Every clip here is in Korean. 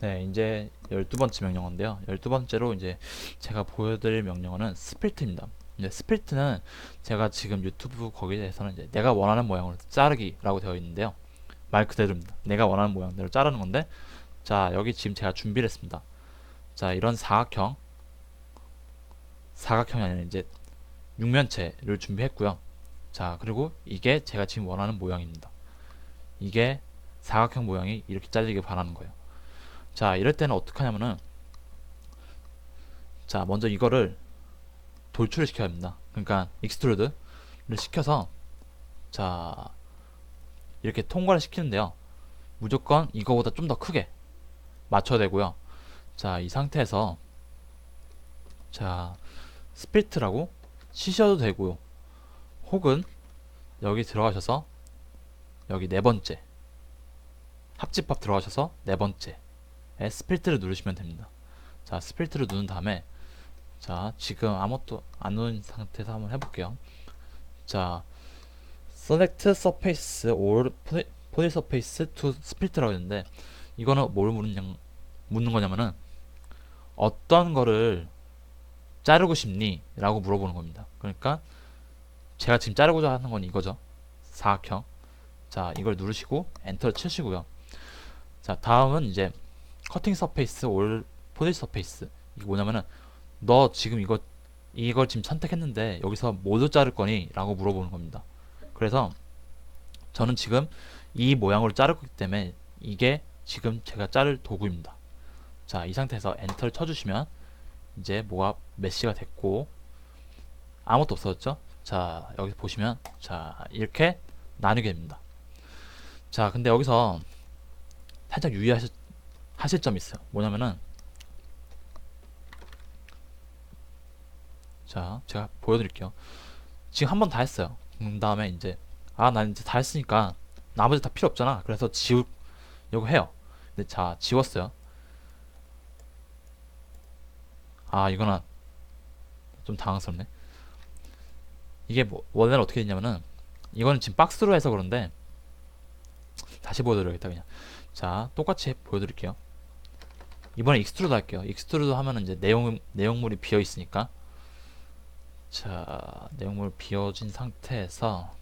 네, 이제 12번째 명령어인데요. 12번째로 이제 제가 보여드릴 명령어는 스플트입니다. 이제 스플트는 제가 지금 유튜브 거기에서는 이제 내가 원하는 모양으로 자르기라고 되어 있는데요. 말 그대로입니다. 내가 원하는 모양대로 자르는 건데 자, 여기 지금 제가 준비를 했습니다. 자, 이런 사각형 사각형이 아니라 이제 육면체를 준비했고요. 자, 그리고 이게 제가 지금 원하는 모양입니다. 이게 사각형 모양이 이렇게 잘리길 바라는 거예요. 자, 이럴 때는 어떻게 하냐면은 자, 먼저 이거를 돌출을 시켜야 합니다. 그러니까 익스트루드를 시켜서 자, 이렇게 통과를 시키는데요. 무조건 이거보다 좀 더 크게 맞춰야 되고요. 자, 이 상태에서 자, 스플트라고 치셔도 되고요. 혹은 여기 들어가셔서 여기 네 번째 합집합 들어가셔서 네 번째 에 스플트를 누르시면 됩니다. 자, 스플트를 누른 다음에 자, 지금 아무것도 안 누른 상태에서 한번 해볼게요. 자, select surface or poly surface to split라고 했는데 이거는 뭘 묻는, 묻는 거냐면은 어떤 거를 자르고 싶니? 라고 물어보는 겁니다. 그러니까 제가 지금 자르고자 하는 건 이거죠. 사각형. 자, 이걸 누르시고 엔터를 치시고요. 자, 다음은 이제 커팅 서페이스 올 포지 서페이스. 이게 뭐냐면은 너 지금 이거 이걸 지금 선택했는데 여기서 모두 자를 거니? 라고 물어보는 겁니다. 그래서 저는 지금 이 모양으로 자를 거기 때문에 이게 지금 제가 자를 도구입니다. 자, 이 상태에서 엔터를 쳐주시면 이제 뭐가 메시가 됐고 아무것도 없어졌죠? 자, 여기 보시면 자, 이렇게 나누게 됩니다. 자, 근데 여기서 살짝 유의하실 하실 점이 있어요. 뭐냐면은 자, 제가 보여드릴게요. 지금 한 번 다 했어요. 그 다음에 이제 아, 난 이제 다 했으니까 나머지 다 필요 없잖아. 그래서 지우 이거 해요. 근데 자, 지웠어요. 아, 이거는 좀 당황스럽네. 이게 뭐, 원래는 어떻게 됐냐면은 이거는 지금 박스로 해서 그런데 다시 보여드려야겠다 그냥. 자, 똑같이 보여드릴게요. 이번에 익스트루드 할게요. 익스트루드 하면은 이제 내용 내용물이 비어 있으니까 자, 내용물 비어진 상태에서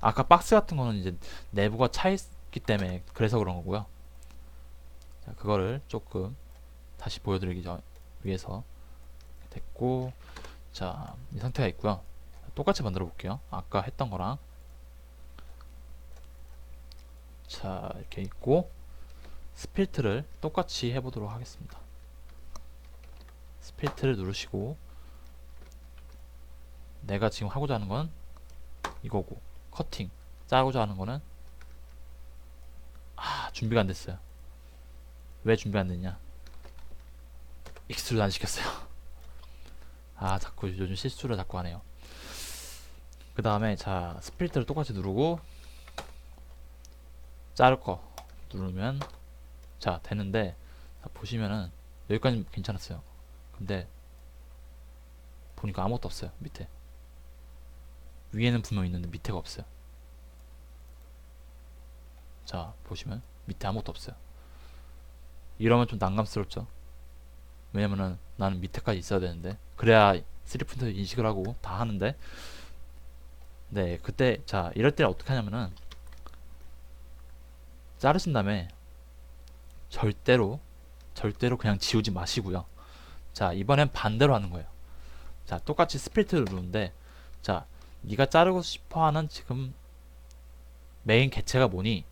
아까 박스 같은 거는 이제 내부가 차 있기 때문에 그래서 그런 거고요. 자, 그거를 조금 다시 보여드리기 전 위해서 됐고 자, 이 상태가 있고요. 똑같이 만들어 볼게요. 아까 했던 거랑 자, 이렇게 있고 스필트를 똑같이 해보도록 하겠습니다. 스필트를 누르시고 내가 지금 하고자 하는 건 이거고 커팅 짜고자 하는 거는 아 준비가 안 됐어요. 왜 준비 안 됐냐? 익스트루드 안 시켰어요. 아 자꾸 요즘 실수를 자꾸 하네요. 그 다음에 자 스플리트를 똑같이 누르고 자를 거 누르면 자 되는데 자, 보시면은 여기까지 괜찮았어요. 근데 보니까 아무것도 없어요 밑에 위에는 분명 있는데 밑에가 없어요. 자 보시면 밑에 아무것도 없어요. 이러면 좀 난감스럽죠. 왜냐면은 나는 밑에까지 있어야 되는데 그래야 3프린터 인식을 하고 다 하는데 네 그때 자 이럴 때 어떻게 하냐면은 자르신 다음에 절대로 절대로 그냥 지우지 마시고요. 자 이번엔 반대로 하는 거예요. 자 똑같이 스플리트를 누르는데 자 네가 자르고 싶어하는 지금 메인 개체가 뭐니?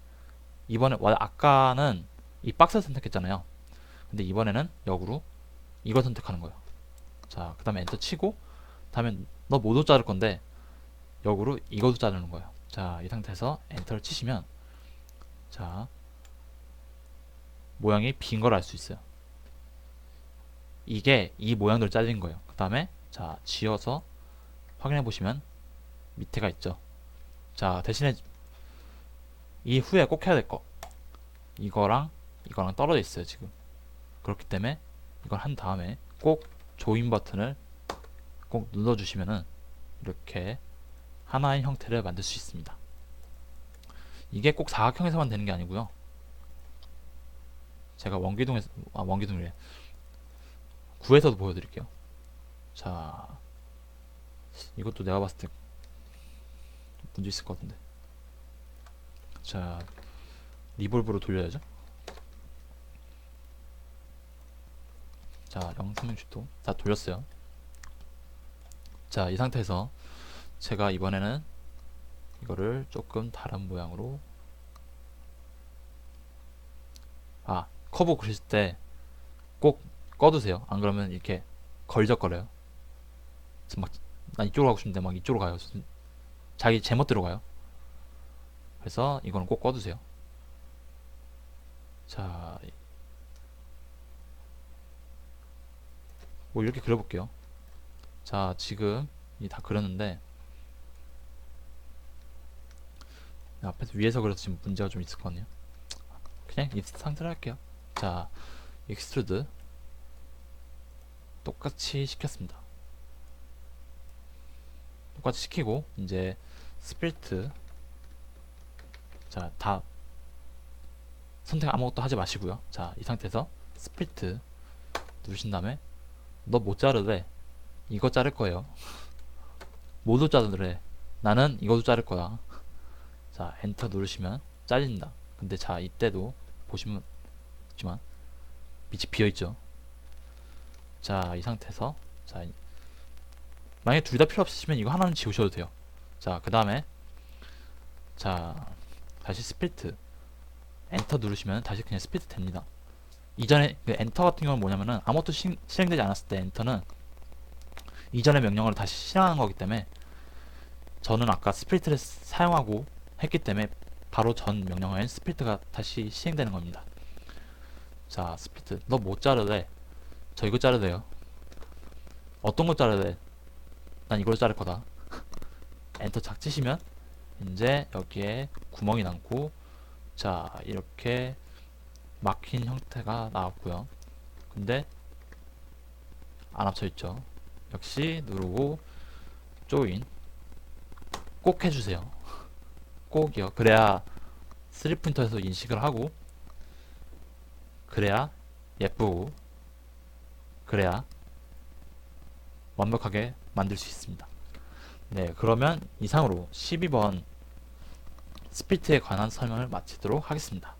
이번에 와 아까는 이 박스를 선택했잖아요. 근데 이번에는 역으로 이걸 선택하는 거예요. 자 그 다음에 엔터 치고 다음에 너 모두 자를 건데 역으로 이것도 자르는 거예요. 자 이 상태에서 엔터를 치시면 자 모양이 빈 걸 알 수 있어요. 이게 이 모양대로 잘린 거예요. 그 다음에 자 지어서 확인해 보시면 밑에가 있죠. 자 대신에 이 후에 꼭 해야 될 거. 이거랑 이거랑 떨어져 있어요 지금. 그렇기 때문에 이걸 한 다음에 꼭 조인 버튼을 꼭 눌러주시면은 이렇게 하나의 형태를 만들 수 있습니다. 이게 꼭 사각형에서만 되는 게 아니고요. 제가 원기둥에서 아 원기둥이래. 구에서도 보여드릴게요. 자 이것도 내가 봤을 때 문제 있을 것 같은데. 자 리볼브로 돌려야죠. 자 036도 다 돌렸어요. 자 이 상태에서 제가 이번에는 이거를 조금 다른 모양으로. 아 커브 그리실 때 꼭 꺼두세요 안 그러면 이렇게 걸적거려요 그래서 막 난 이쪽으로 가고 싶은데 막 이쪽으로 가요 자기 제멋대로 가요 그래서 이거는 꼭 꺼두세요 자, 뭐 이렇게 그려볼게요. 자, 지금 이다 그렸는데 앞에서 위에서 그려서 지금 문제가 좀 있을 거 같네요. 그냥 이 상태로 할게요. 자, 익스트루드 똑같이 시켰습니다. 똑같이 시키고 이제 스플리트 자, 다 선택 아무것도 하지 마시고요. 자, 이 상태에서 스플리트 누르신 다음에 너 못 자르래. 이거 자를 거예요. 모두 자르래. 나는 이것도 자를 거야. 자, 엔터 누르시면 잘린다. 근데 자, 이때도 보시면 있지만 밑이 비어 있죠. 자, 이 상태에서 자, 이- 만약에 둘 다 필요 없으시면 이거 하나는 지우셔도 돼요. 자, 그 다음에 자, 다시 스플리트 엔터 누르시면 다시 그냥 스피드 됩니다. 이전에 그 엔터 같은 경우는 뭐냐면은 아무것도 시, 실행되지 않았을 때 엔터는 이전의 명령어를 다시 실행한 거기 때문에 저는 아까 스플리트를 사용하고 했기 때문에 바로 전 명령어엔 스플리트가 다시 시행되는 겁니다. 자, 스플리트. 너 못 자르래. 저 이거 자르래요. 어떤 거 자르래? 난 이걸 자를 거다. 엔터 착 치시면 이제 여기에 구멍이 남고 자 이렇게 막힌 형태가 나왔고요 근데 안 합쳐 있죠 역시 누르고 조인 꼭 해주세요 꼭이요 그래야 3프린터에서 인식을 하고 그래야 예쁘고 그래야 완벽하게 만들 수 있습니다. 네 그러면 이상으로 12번 스피트에 관한 설명을 마치도록 하겠습니다